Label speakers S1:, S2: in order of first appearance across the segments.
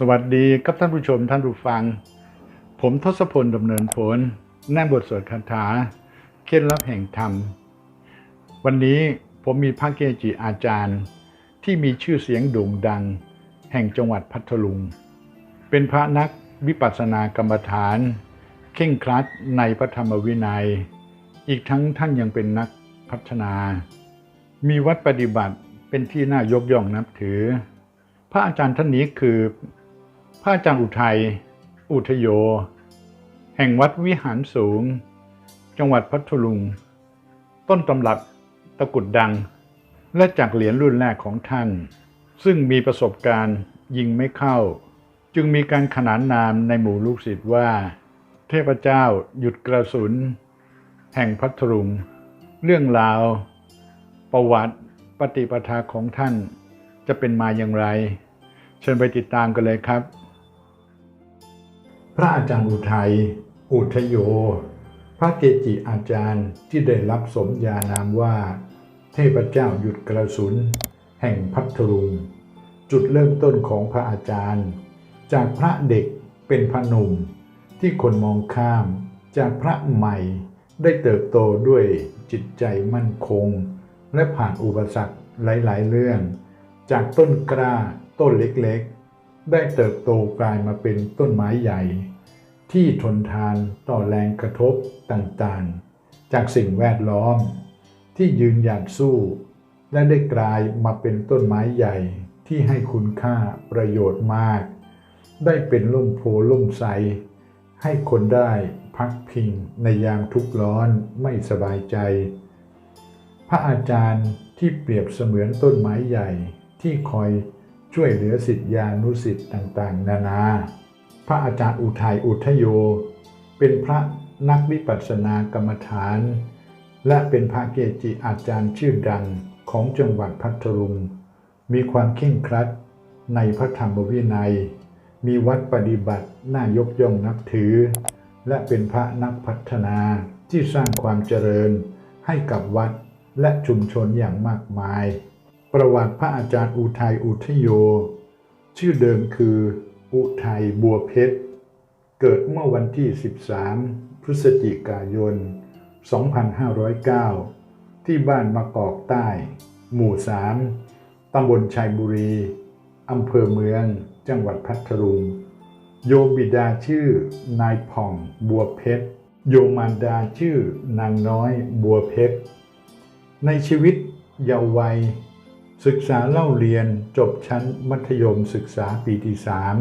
S1: สวัสดีครับท่านผู้ชมท่านผู้ฟัง ผมทศพลดำเนินผลแน่บทสวดคาถา เคล็ดลับแห่งธรรม วันนี้ผมมีพระเกจิอาจารย์ ที่มีชื่อเสียงโด่งดัง แห่งจังหวัดพัทลุง เป็นพระนักวิปัสสนากรรมฐาน เข่งครัดในพระธรรมวินัย อีกทั้งท่านยังเป็นนักพัฒนา มีวัดปฏิบัติเป็นที่น่ายกย่องนับถือ พระอาจารย์ท่านนี้คือ พระอาจารย์อุทัย อุทโย แห่งวัดวิหารสูง จังหวัดพัทลุง ต้นตำรับตะกุดดัง และจากเหรียญรุ่นแรกของท่าน ซึ่งมีประสบการณ์ยิงไม่เข้า จึงมีการขนานนามในหมู่ลูกศิษย์ว่า เทพเจ้าหยุดกระสุน แห่งพัทลุง เรื่องราว ประวัติปฏิปทาของท่านจะเป็นมาอย่างไร เชิญไปติดตามกันเลยครับ พระอาจารย์อุทัย อุทโย พระเกจิอาจารย์ที่ได้รับสมญานามว่า เทพเจ้าหยุดกระสุน แห่งพัทลุง จุดเริ่มต้นของพระอาจารย์ จากพระเด็กเป็นพระหนุ่มที่คนมองข้าม จากพระใหม่ได้เติบโตด้วยจิตใจมั่นคง และผ่านอุปสรรคหลายๆ เรื่อง จากต้นกล้าต้นเล็กๆ ได้เติบโตกลายมาเป็นต้นไม้ใหญ่ ที่ทนทานต่อแรงกระทบต่างๆ จากสิ่งแวดล้อม ที่ยืนหยัดสู้ และได้กลายมาเป็นต้นไม้ใหญ่ที่ให้คุณค่าประโยชน์มาก ได้เป็นร่มโพล่มไทรให้คนได้พักพิงในยามทุกข์ร้อนไม่สบายใจ พระอาจารย์ที่เปรียบเสมือนต้นไม้ใหญ่ที่คอย ช่วยเหลือสิทธิานุสิทธิ์ต่างๆ นานา พระอาจารย์อุทัยอุทโย เป็นพระนักวิปัสสนากรรมฐาน และเป็นพระเกจิอาจารย์ชื่อดังของจังหวัดพัทลุงมีความเข่งครัดในพระธรรมวินัย มีวัดปฏิบัติน่ายกย่องนับถือ และเป็นพระนักพัฒนาที่สร้างความเจริญให้กับวัดและชุมชนอย่างมากมาย ประวัติพระอาจารย์อุทัยอุทโย ชื่อเดิมคือ อุทัยบัวเพชร เกิดเมื่อวันที่ 13 พฤศจิกายน 2509 ที่บ้านมะกอกใต้ หมู่ 3 ตำบลชัยบุรี อำเภอเมือง จังหวัดพัทลุง โยมบิดาชื่อนายผ่องบัวเพชร โยมมารดาชื่อนางน้อยบัวเพชร ในชีวิตเยาว์วัย ศึกษาเล่าเรียนจบชั้นมัธยมศึกษาปีที่สาม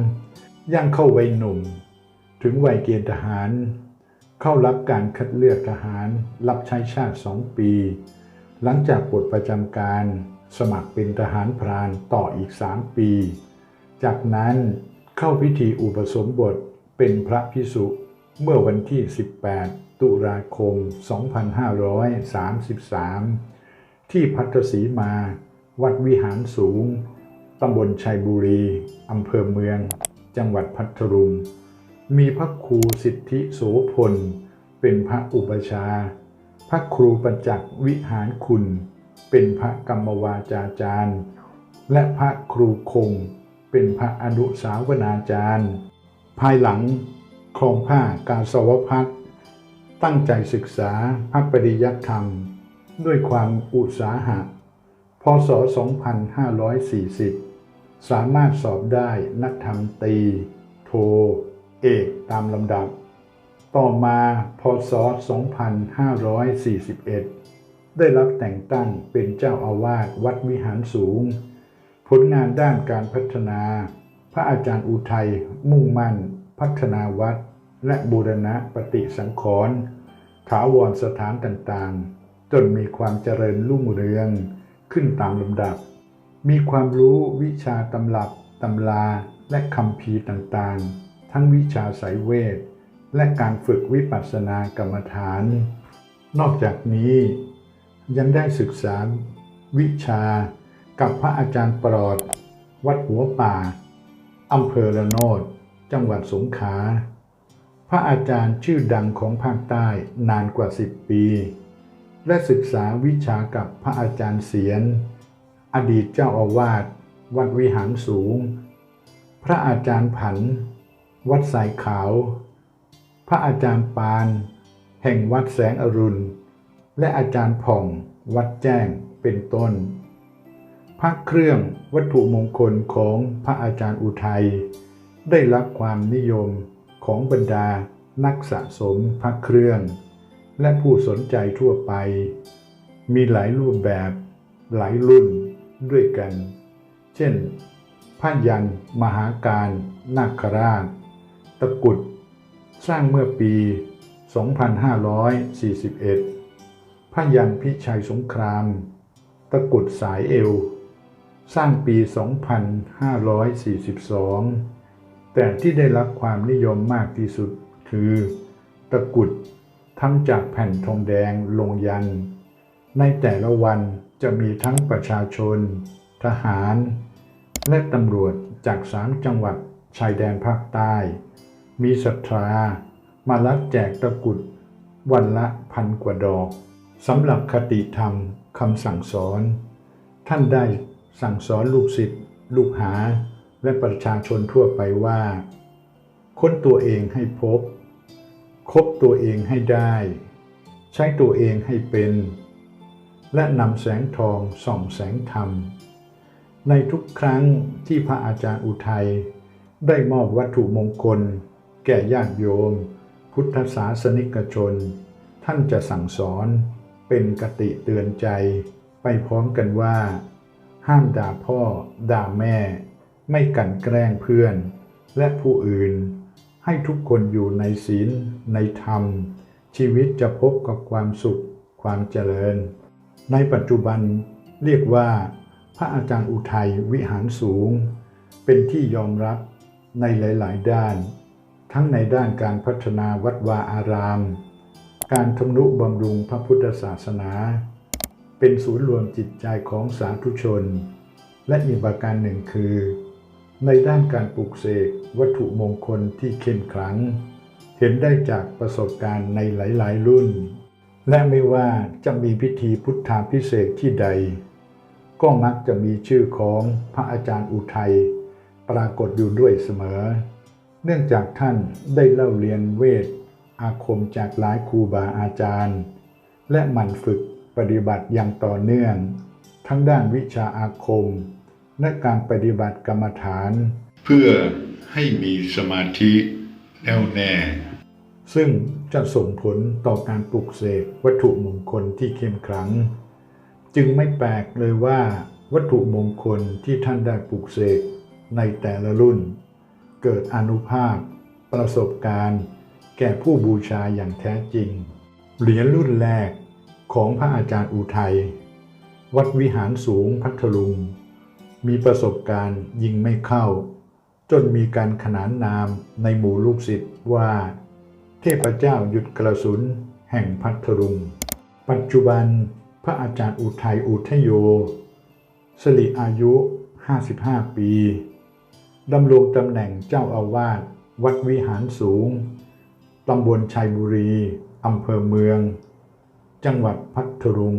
S1: ย่างเข้าวัยหนุ่ม ถึงวัยเกณฑ์ทหาร เข้ารับการคัดเลือกทหาร รับใช้ชาติสองปี หลังจากปลดประจำการ สมัครเป็นทหารพรานต่ออีกสามปี จากนั้นเข้าพิธีอุปสมบทเป็นพระพิสุเมื่อวันที่ 18 ตุลาคม 2533 ที่พัทสีมา วัดวิหารสูง ตำบลชัยบุรี อำเภอเมือง จังหวัดพัทลุง มีพระครูสิทธิโสพล เป็นพระอุปชา พระครูประจักษ์วิหารคุณ เป็นพระกรรมวาจาจารย์ และพระครูคง เป็นพระอนุสาวนาจารย์ ภายหลังครองผ้ากาสวพัดตั้งใจศึกษาพระปริยัติธรรม ด้วยความอุตสาหะ ศ 2540 สามารถสอบได้นักธรรมตี โท เอกตามลำดับ ต่อมาพศ 2541 ได้รับแต่งตั้งเป็นเจ้าอาวาสวัดวิหารสูง ผลงานด้านการพัฒนา พระอาจารย์อุทัยมุ่งมั่น พัฒนาวัด และบูรณะปฏิสังขรณ์ถาวรสถานต่างๆ จนมีความเจริญรุ่งเรือง ขึ้นตามลำดับ มีความรู้วิชาตำรับตำราและคำพีต่างๆ ทั้งวิชาสายเวท และการฝึกวิปัสสนากรรมฐาน นอกจากนี้ ยังได้ศึกษาวิชากับพระอาจารย์ปลอด วัดหัวป่าอำเภอระโนด จังหวัดสงขลาพระอาจารย์ชื่อดังของภาคใต้นานกว่า 10 ปี และศึกษาวิชากับพระอาจารย์เสียน อดีตเจ้าอาวาสวัดวิหารสูง พระอาจารย์ผัน วัดสายขาว พระอาจารย์ปาน แห่งวัดแสงอรุณ และอาจารย์ผ่อง วัดแจ้งเป็นต้น พระเครื่องวัตถุมงคลของพระอาจารย์อุทัย ได้รับความนิยมของบรรดานักสะสมพระเครื่อง และผู้สนใจทั่วไป มีหลายรูปแบบหลายรุ่นด้วยกัน เช่นผ้ายัน มหาการ นาคราช ตะกุด สร้างเมื่อปี 2541ผ้ายันพิชัยสงคราม ตะกุดสายเอว สร้างปี 2542 แต่ที่ได้รับความนิยมมากที่สุดคือ ตะกุด ทำจากแผ่นทองแดงลงยัน ในแต่ละวันจะมีทั้งประชาชน ทหาร และตำรวจจากสามจังหวัดชายแดนภาคใต้ มีศรัทธามารับแจกตะกรุด วันละพันกว่าดอกสำหรับคติธรรมคำสั่งสอน ท่านได้สั่งสอนลูกศิษย์ลูกหา และประชาชนทั่วไปว่า ค้นตัวเองให้พบ คบตัวเองให้ได้ ใช้ตัวเองให้เป็น และนำแสงทองส่องแสงธรรม ในทุกครั้งที่พระอาจารย์อุทัย ได้มอบวัตถุมงคล แก่ญาติโยม พุทธศาสนิกชน ท่านจะสั่งสอนเป็นกติเตือนใจ ไปพร้อมกันว่า ห้ามด่าพ่อ ด่าแม่ ไม่กันแกล้งเพื่อน และผู้อื่น ให้ทุกคนอยู่ในศีล ในธรรม ชีวิตจะพบกับความสุข ความเจริญ ในปัจจุบันเรียกว่า พระอาจารย์อุทัยวิหารสูง เป็นที่ยอมรับในหลาย ๆ ด้าน ทั้งในด้านการพัฒนาวัดวาอาราม การทำนุบำรุงพระพุทธศาสนา เป็นศูนย์รวมจิตใจของสาธุชน และอีกประการหนึ่งคือ ในด้านการปลูกเสกวัตถุมงคลที่เข้มขลัง เห็นได้จากประสบการณ์ในหลาย ๆ รุ่น และไม่ว่าจะมีพิธีพุทธาพิเศษที่ใด ก็มักจะมีชื่อของพระอาจารย์อุทัย ปรากฏอยู่ด้วยเสมอ เนื่องจากท่านได้เล่าเรียนเวท อาคมจากหลายครูบาอาจารย์ และหมั่นฝึกปฏิบัติอย่างต่อเนื่อง ทั้งด้านวิชาอาคม และการปฏิบัติกรรมฐาน
S2: เพื่อให้มีสมาธิแน่วแน่
S1: ซึ่งจะส่งผลต่อการปลุกเสกวัตถุมงคลที่เข้มขลัง จึงไม่แปลกเลยว่าวัตถุมงคลที่ท่านได้ปลุกเสกในแต่ละรุ่น เกิดอนุภาพ ประสบการณ์ แก่ผู้บูชาอย่างแท้จริง เหรียญรุ่นแรกของพระอาจารย์อุทัย วัดวิหารสูงพัทลุง มีประสบการณ์ยิงไม่เข้า จนมีการขนานนามในหมู่ลูกศิษย์ว่า เทพเจ้าหยุดกระสุนแห่งพัทลุงปัจจุบันพระอาจารย์อุทัยอุทโย สริอายุ 55 ปีดำรงตำแหน่งเจ้าอาวาสวัดวิหารสูง ตำบลชัยบุรี อำเภอเมือง จังหวัดพัทลุง